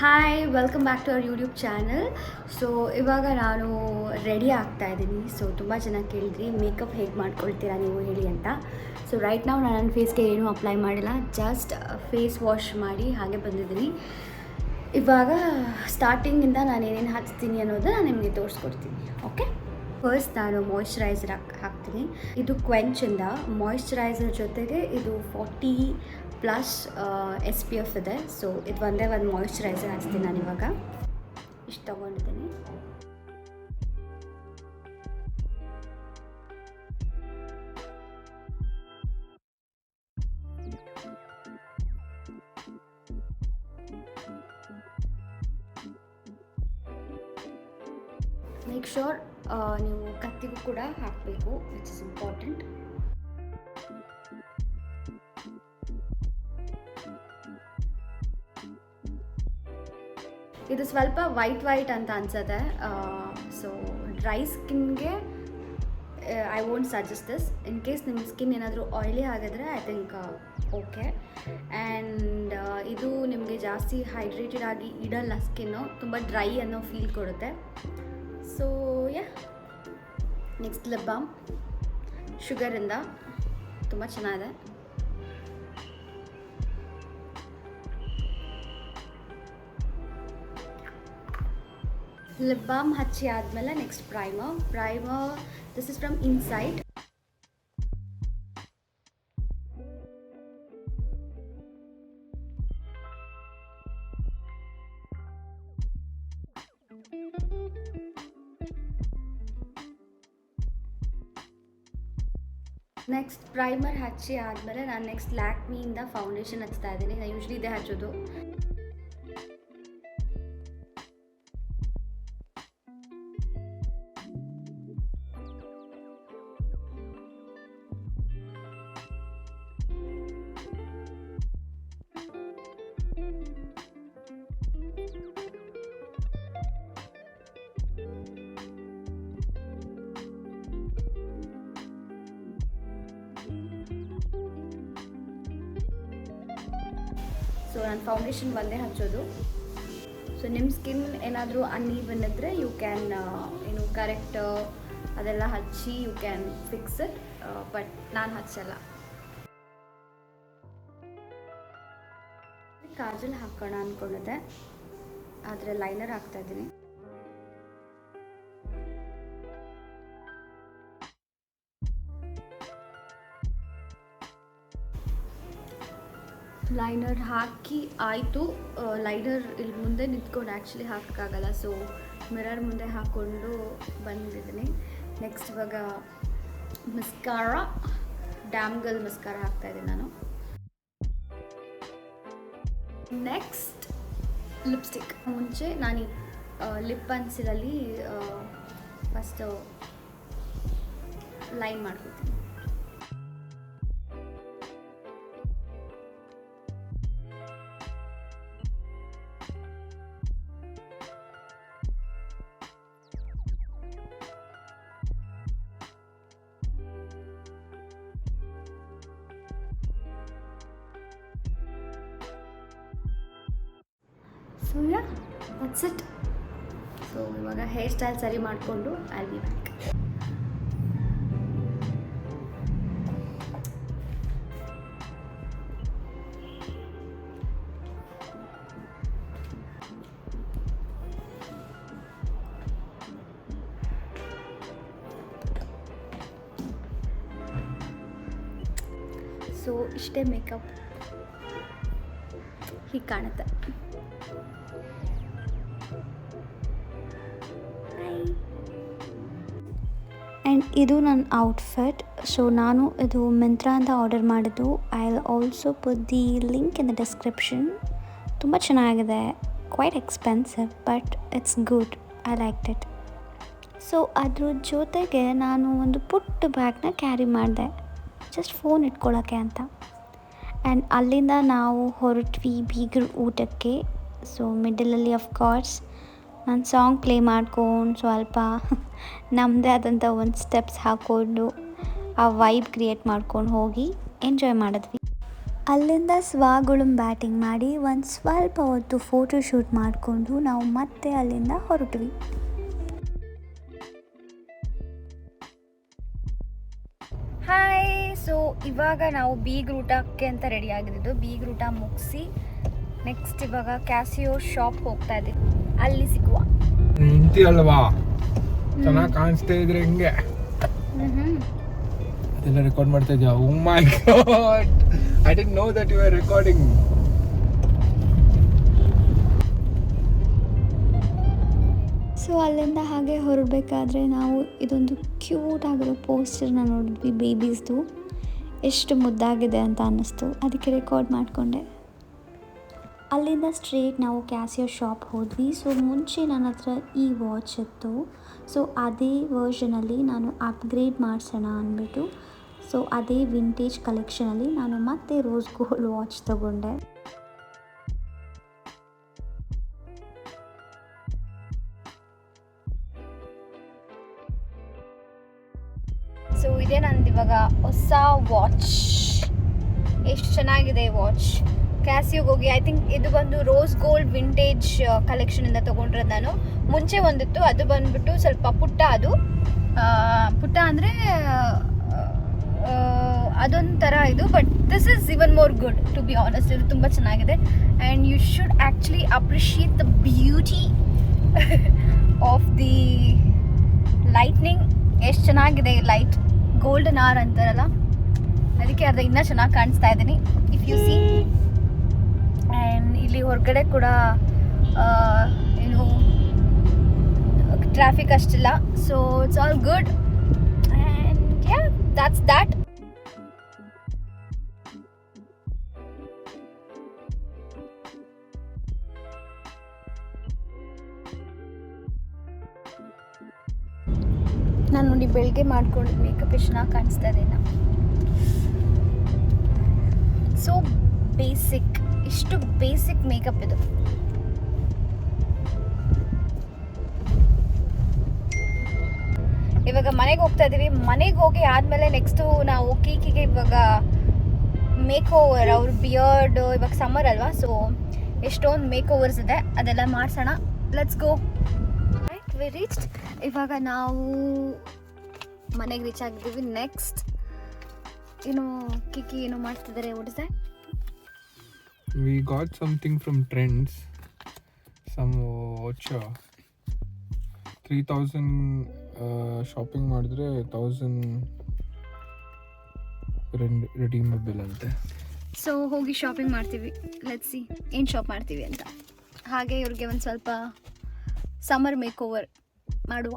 Hi welcome back to our YouTube channel so ಇವಾಗ ನಾನು ready ಆಗ್ತಾ ಇದ್ದೀನಿ. ಸೊ ತುಂಬ ಚೆನ್ನಾಗಿ ಕೇಳಿದ್ರಿ ಮೇಕಪ್ ಹೇಗೆ ಮಾಡ್ಕೊಳ್ತೀರಾ ನೀವು ಹೇಳಿ ಅಂತ. ಸೊ ರೈಟ್ ನಾವು ನಾನು ನನ್ನ ಫೇಸ್ಗೆ ಏನೂ ಅಪ್ಲೈ ಮಾಡಿಲ್ಲ. ಜಸ್ಟ್ ಫೇಸ್ ವಾಶ್ ಮಾಡಿ ಹಾಗೆ ಬಂದಿದ್ದೀನಿ. ಇವಾಗ ಸ್ಟಾರ್ಟಿಂಗಿಂದ ನಾನು ಏನೇನು ಹಚ್ತೀನಿ ಅನ್ನೋದು ನಾನು ನಿಮಗೆ ತೋರಿಸ್ಕೊಡ್ತೀನಿ ಓಕೆ ಫಸ್ಟ್ ನಾನು ಮಾಯಿಶ್ಚರೈಸರ್ ಹಾಕ್ ಹಾಕ್ತೀನಿ. ಇದು ಕ್ವೆಂಚಿಂದ ಮಾಯಿಶ್ಚರೈಸರ್ ಜೊತೆಗೆ ಇದು forty plus S P F ಇದೆ. ಸೊ ಇದು ಒಂದೇ ಒಂದು ಮಾಯಿಶ್ಚರೈಸರ್ ಹಚ್ತೀನಿ ನಾನು ಇವಾಗ. ಇಷ್ಟು ತೊಗೊಂಡಿದ್ದೀನಿ. ಮೇಕ್ ಶೋರ್ ನೀವು ಕತ್ತಿಗೂ ಕೂಡ ಹಾಕಬೇಕು ವಿಚ್ ಇಸ್ ಇಂಪಾರ್ಟೆಂಟ್ ಇದು ಸ್ವಲ್ಪ ವೈಟ್ ವೈಟ್ ಅಂತ ಅನ್ಸುತ್ತೆ. So dry ಸ್ಕಿನ್ಗೆ I won't suggest this in case ನಿಮ್ಮ ಸ್ಕಿನ್ ಏನಾದರೂ ಆಯ್ಲಿ ಆಗಿದ್ರೆ ಐ ಥಿಂಕ್ ಓಕೆ ಆ್ಯಂಡ್ ಇದು ನಿಮಗೆ ಜಾಸ್ತಿ ಹೈಡ್ರೇಟೆಡ್ ಆಗಿ ಇಡಲ್ಲ ಸ್ಕಿನ್ನು ತುಂಬ ಡ್ರೈ ಅನ್ನೋ ಫೀಲ್ ಕೊಡುತ್ತೆ. So yeah next lip balm ಶುಗರಿಂದ ತುಂಬ ಚೆನ್ನಾಗಿದೆ. ಲಿಪ್ ಬಾಮ್ ಹಚ್ಚಿ ಆದಮೇಲೆ next primer primer this is from insight next primer ಹಚ್ಚಿ ಆದಮೇಲೆ ನಾನು ನೆಕ್ಸ್ಟ್ ಲ್ಯಾಕ್ಮಿಯಿಂದ ಫೌಂಡೇಶನ್ ಹಚ್ತಾ ಇದ್ದೀನಿ. ನಾನು ಯೂಶ್ವಲಿ ಇದೇ ಹಚ್ಚೋದು. ಸೊ ನಾನು ಫೌಂಡೇಶನ್ ಬಂದೇ ಹಚ್ಚೋದು. ಸೊ ನಿಮ್ಮ ಸ್ಕಿನ್ ಏನಾದರೂ ಅನ್ಈವನ್ ಇದ್ದರೆ ಯು ಕ್ಯಾನ್ ಏನು ಕರೆಕ್ಟ್ ಅದೆಲ್ಲ ಹಚ್ಚಿ you can fix it but ನಾನು ಹಚ್ಚಲ್ಲ. ಕಾಜಲ್ ಹಾಕೋಣ ಅಂದ್ಕೊಂಡಿದ್ದೆ ಆದರೆ ಲೈನರ್ ಹಾಕ್ತಾ ಇದ್ದೀನಿ. ಲೈನರ್ ಹಾಕಿ ಆಯಿತು. ಲೈನರ್ ಇಲ್ಲಿ ಮುಂದೆ ನಿಂತ್ಕೊಂಡು ಆ್ಯಕ್ಚುಲಿ ಹಾಕೋಕ್ಕಾಗಲ್ಲ. ಸೊ ಮಿರರ್ ಮುಂದೆ ಹಾಕ್ಕೊಂಡು ಬಂದಿದ್ದೀನಿ. ನೆಕ್ಸ್ಟ್ ಇವಾಗ ಮಿಸ್ಕಾರ ಡ್ಯಾಮ್ಗಲ್ ಮಿಸ್ಕಾರ ಹಾಕ್ತಾಯಿದ್ದೀನಿ ನಾನು. ನೆಕ್ಸ್ಟ್ ಲಿಪ್ಸ್ಟಿಕ್ ಮುಂಚೆ ನಾನು ಲಿಪ್ ಪೆನ್ಸಿಲಲ್ಲಿ ಫಸ್ಟು ಲೈನ್ ಮಾಡ್ಕೊತೀನಿ. So yeah that's it so ಇವಾಗ ಹೇರ್ ಸ್ಟೈಲ್ ಸರಿ ಮಾಡಿಕೊಂಡು ಬಿ ಬ್ಯಾಕ್ ಸೊ ಇಷ್ಟೇ ಮೇಕಪ್ ಹೀಗೆ ಕಾಣುತ್ತೆ. ಇದು ನನ್ನ ಔಟ್ಫಿಟ್ ಸೊ ನಾನು ಇದು ಮಿಂತ್ರಾ ಅಂತ ಆರ್ಡರ್ ಮಾಡಿದ್ದು. I will also put the link in the description ತುಂಬ ಚೆನ್ನಾಗಿದೆ. Quite expensive but it's good I like it so ಅದ್ರ ಜೊತೆಗೆ ನಾನು ಒಂದು ಪುಟ್ಟ ಬ್ಯಾಗ್ನ ಕ್ಯಾರಿ ಮಾಡಿದೆ. ಜಸ್ಟ್ ಫೋನ್ ಇಟ್ಕೊಳ್ಳೋಕ್ಕೆ ಅಂತ. ಆ್ಯಂಡ್ ಅಲ್ಲಿಂದ ನಾವು ಹೊರಟ್ವಿ ಬೀಗರ್ ಊಟಕ್ಕೆ. ಸೊ ಮಿಡಲಲ್ಲಿ ಅಫ್ಕೋರ್ಸ್ ನಾನು ಸಾಂಗ್ ಪ್ಲೇ ಮಾಡ್ಕೊಂಡು ಸ್ವಲ್ಪ ನಮ್ಮದೇ ಆದಂಥ ಒಂದು ಸ್ಟೆಪ್ಸ್ ಹಾಕ್ಕೊಂಡು ಆ ವೈಬ್ ಕ್ರಿಯೇಟ್ ಮಾಡ್ಕೊಂಡು ಹೋಗಿ ಎಂಜಾಯ್ ಮಾಡಿದ್ವಿ. ಅಲ್ಲಿಂದ ಸ್ವಾಗುಳಂ ಬ್ಯಾಟಿಂಗ್ ಮಾಡಿ ಒಂದು ಸ್ವಲ್ಪ ಹೊತ್ತು ಫೋಟೋ ಶೂಟ್ ಮಾಡಿಕೊಂಡು ನಾವು ಮತ್ತೆ ಅಲ್ಲಿಂದ ಹೊರಟ್ವಿ. ಹಾಯ್ ಸೊ ಇವಾಗ ನಾವು ಬೀಗ್ ರೂಟಕ್ಕೆ ಅಂತ ರೆಡಿ ಆಗಿದ್ದು ಬೀಗ್ ರೂಟ ಮುಗಿಸಿ ನೆಕ್ಸ್ಟ್ ಇವಾಗ ಕ್ಯಾಸಿಯೋ ಶಾಪ್ ಹೋಗ್ತಾ ಇದ್ದೀವಿ. ಅಲ್ಲಿ ಸಿಗುವ. ನಿಂತಿ ಅಲ್ವಾ ಚೆನ್ನಾಗಿ ಕಾಣಿಸ್ತಾ ಇದ್ರೆ ಹಿಂಗೆ. ಅದೆಲ್ಲ ರೆಕಾರ್ಡ್ ಮಾಡ್ತಾ ಇದ್ಯಾ? ಓ my god I didn't know that you are recording so ಅಲ್ಲಿಂದ ಹಾಗೆ ಹೊರಡಬೇಕಾದ್ರೆ ನಾವು ಇದೊಂದು ಕ್ಯೂಟ್ ಆಗಿರೋ ಪೋಸ್ಟರ್ನ ನೋಡಿದ್ವಿ ಬೇಬೀಸ್ದು ಎಷ್ಟು ಮುದ್ದಾಗಿದೆ ಅಂತ ಅನ್ನಿಸ್ತು. ಅದಕ್ಕೆ ರೆಕಾರ್ಡ್ ಮಾಡಿಕೊಂಡೆ. ಅಲ್ಲಿಂದ ಸ್ಟ್ರೇಟ್ ನಾವು ಕ್ಯಾಸಿಯೋ ಶಾಪ್ ಹೋದ್ವಿ. ಸೊ, ಮುಂಚೆ ನನ್ನ ಹತ್ರ ಈ ವಾಚ್ ಇತ್ತು. ಸೊ, ಅದೇ ವರ್ಷನಲ್ಲಿ ನಾನು ಅಪ್ಗ್ರೇಡ್ ಮಾಡಿಸೋಣ ಅಂದ್ಬಿಟ್ಟು, ಸೊ, ಅದೇ ವಿಂಟೇಜ್ ಕಲೆಕ್ಷನಲ್ಲಿ ನಾನು ಮತ್ತೆ ರೋಸ್ ಗೋಲ್ಡ್ ವಾಚ್ ತಗೊಂಡೆ. ಸೊ ಇದೇ ನಂದು ಇವಾಗ ಹೊಸ ವಾಚ್ ಎಷ್ಟು ಚೆನ್ನಾಗಿದೆ ವಾಚ್ ಕ್ಯಾಸಿಯೋಗೆ ಹೋಗಿ ಐ ಥಿಂಕ್ ಇದು ಬಂದು ರೋಸ್ ಗೋಲ್ಡ್ ವಿಂಟೇಜ್ ಕಲೆಕ್ಷನಿಂದ ತೊಗೊಂಡಿರೋದು ನಾನು. ಮುಂಚೆ ಒಂದಿತ್ತು, ಅದು ಬಂದ್ಬಿಟ್ಟು ಸ್ವಲ್ಪ ಪುಟ್ಟ ಅದು. ಪುಟ್ಟ ಅಂದರೆ ಅದೊಂಥರ ಇದು but this is even more good to be honest ಇದು ತುಂಬ ಚೆನ್ನಾಗಿದೆ. And you should actually appreciate the beauty of the lightning ಎಷ್ಟು ಚೆನ್ನಾಗಿದೆ ಈ ಲೈಟ್ ಗೋಲ್ಡನ್ ಆರ್ ಅಂತಾರಲ್ಲ? ಅದಕ್ಕೆ ಅದು ಇನ್ನೂ ಚೆನ್ನಾಗಿ ಕಾಣಿಸ್ತಾ ಇದ್ದೀನಿ. ಇಫ್ ಯು ಸಿ ಆ್ಯಂಡ್ ಇಲ್ಲಿ ಹೊರಗಡೆ ಕೂಡ ಏನು traffic ಅಷ್ಟಿಲ್ಲ. So it's all good and yeah that's that ನಾನು ನೋಡಿ ಬೆಳಗ್ಗೆ ಮಾಡ್ಕೊಂಡು ಮೇಕಪ್ ಎಷ್ಟು ಚೆನ್ನಾಗಿ ಕಾಣಿಸ್ತಾ ಇದೆ ಸೊ ಬೇಸಿಕ್ ಇಷ್ಟು ಬೇಸಿಕ್ ಮೇಕಪ್ ಇದು. ಇವಾಗ ಮನೆಗೆ ಹೋಗ್ತಾ ಇದ್ದೀವಿ ಮನೆಗೆ ಹೋಗಿ ಆದಮೇಲೆ ನೆಕ್ಸ್ಟು ನಾವು ಕೀಕಿಗೆ ಇವಾಗ ಮೇಕ್ ಓವರ್ ಅವ್ರ ಬಿಯರ್ಡ್ ಇವಾಗ ಸಮ್ಮರ್ ಅಲ್ವಾ? ಸೊ ಎಷ್ಟೊಂದು ಮೇಕ್ ಓವರ್ಸ್ ಇದೆ. ಅದೆಲ್ಲ ಮಾಡಿಸೋಣ. Let's go right we reached ಇವಾಗ ನಾವು ಮನೆಗೆ ರೀಚ್ ಆಗಿದ್ದೀವಿ. ನೆಕ್ಸ್ಟ್ ಏನು ಕಿಕ್ಕಿ ಏನು ಮಾಡ್ತಿದ್ದಾರೆ? ಓಡಿಸ್ದೆ we got something from trends. Some voucher three thousand shopping ಮಾಡಿದ್ರೆ 1000 redeemable ಅಂತ. ಸೊ ಹೋಗಿ ಶಾಪಿಂಗ್ ಮಾಡ್ತೀವಿ. ಲೆಟ್ಸ್ ಸಿ ಏನು ಶಾಪ್ ಮಾಡ್ತೀವಿ ಅಂತ. ಹಾಗೆ ಇವ್ರಿಗೆ ಒಂದು ಸ್ವಲ್ಪ ಸಮ್ಮರ್ ಮೇಕ್ ಓವರ್ ಮಾಡುವ.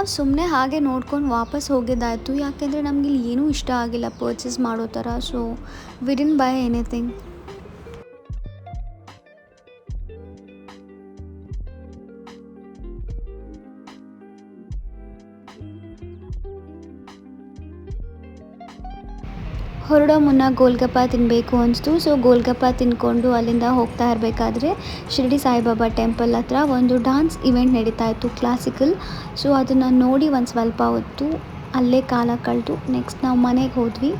ನಾವು ಸುಮ್ಮನೆ ಹಾಗೆ ನೋಡ್ಕೊಂಡು ವಾಪಸ್ ಹೋಗಿದ್ದಾಯಿತು. ಯಾಕೆಂದರೆ ನಮಗೆ ಇಲ್ಲಿ ಏನೂ ಇಷ್ಟ ಆಗಿಲ್ಲ ಪರ್ಚೇಸ್ ಮಾಡೋ ಥರ. ಸೊ ವಿಡಿನ್ ಬೈ ಎನಿಥಿಂಗ್ ಹೊರಡೋ ಮುನ್ನ ಗೋಲ್ಗಪ್ಪ ತಿನ್ನಬೇಕು ಅನಿಸ್ತು. ಸೊ ಗೋಲ್ಗಪ್ಪ ತಿನ್ಕೊಂಡು ಅಲ್ಲಿಂದ ಹೋಗ್ತಾ ಇರಬೇಕಾದ್ರೆ ಶಿರಡಿ ಸಾಯಿಬಾಬಾ ಟೆಂಪಲ್ ಹತ್ರ ಒಂದು ಡಾನ್ಸ್ ಇವೆಂಟ್ ನಡೀತಾ ಇತ್ತು, ಕ್ಲಾಸಿಕಲ್. ಸೊ ಅದನ್ನು ನೋಡಿ ಒಂದು ಸ್ವಲ್ಪ ಹೊತ್ತು ಅಲ್ಲೇ ಕಾಲ ಕಳೆದು ನೆಕ್ಸ್ಟ್ ನಾವು ಮನೆಗೆ ಹೋದ್ವಿ.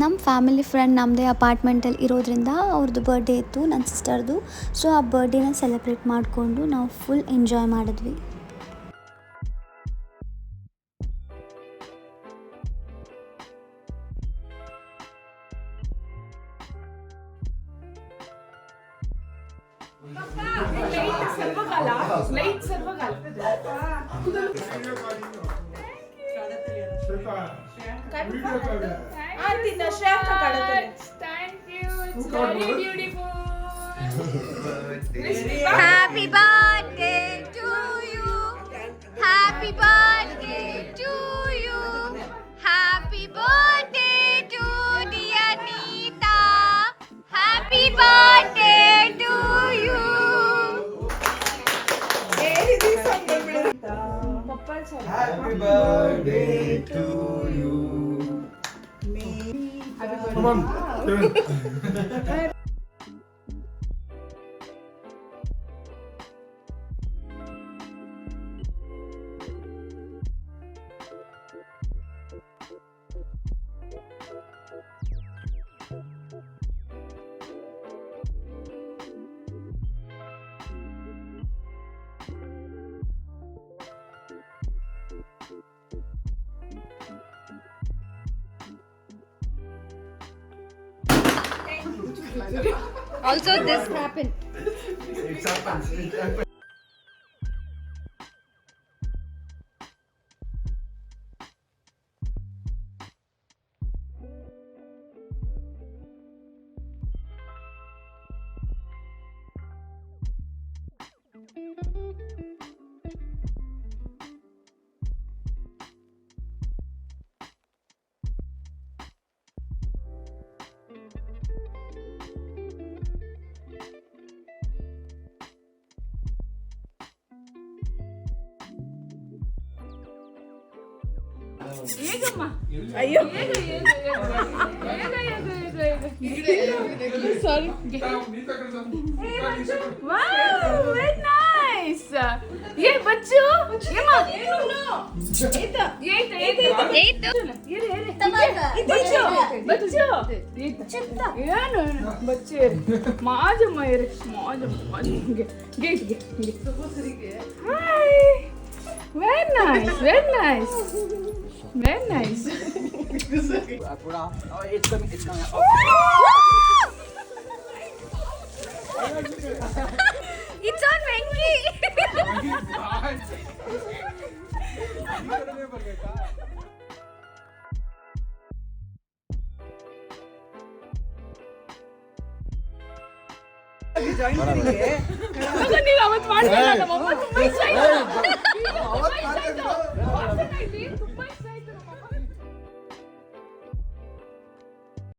ನಮ್ಮ ಫ್ಯಾಮಿಲಿ ಫ್ರೆಂಡ್ ನಮ್ಮದೇ ಅಪಾರ್ಟ್ಮೆಂಟಲ್ಲಿ ಇರೋದ್ರಿಂದ ಅವ್ರದ್ದು ಬರ್ಡೇ ಇತ್ತು ನನ್ನ ಸಿಸ್ಟರ್ದು ಸೊ ಆ ಬರ್ಡೇನ ಸೆಲೆಬ್ರೇಟ್ ಮಾಡಿಕೊಂಡು ನಾವು ಫುಲ್ ಎಂಜಾಯ್ ಮಾಡಿದ್ವಿ. Auntie, ಆ ತಿನ್ನ ಶ್ರೇಷ್ಠ ಕಡತನೆ thank you it's very beautiful happy birthday to you happy birthday to you happy birthday to dear Neeta happy birthday to you Happy birthday to you. Tamam. Evet. Also, this happened. It happens. It happens. ಹೇಗಮ್ಮ ಅಯ್ಯೋ ಹೇಗ ಹೇಗ ಹೇಗ ಹೇಗ ಹೇಗ ಸಾರಿ wow very nice ये बच्चू ये मां ये ये Eight. ये रे बच्चू बच्चू ಏನು ಬಚ್ಚೆ ಮಾಜಮ್ಮ ಇರಿ ಮಾಜಮ್ಮ ಮಾಜಮ್ಮ gate gate hi Very nice very nice very nice It's on Venki. ನೀವು ಅವತ್ತು ಮಾಡ್ತಿಲ್ಲ ನಮ್ಮಮ್ಮ ತುಂಬಾ ಇಷ್ಟ ಆಯ್ತು ತುಂಬಾ ಇಷ್ಟ ಆಯ್ತು ವಾಸನೆ ಐತಿ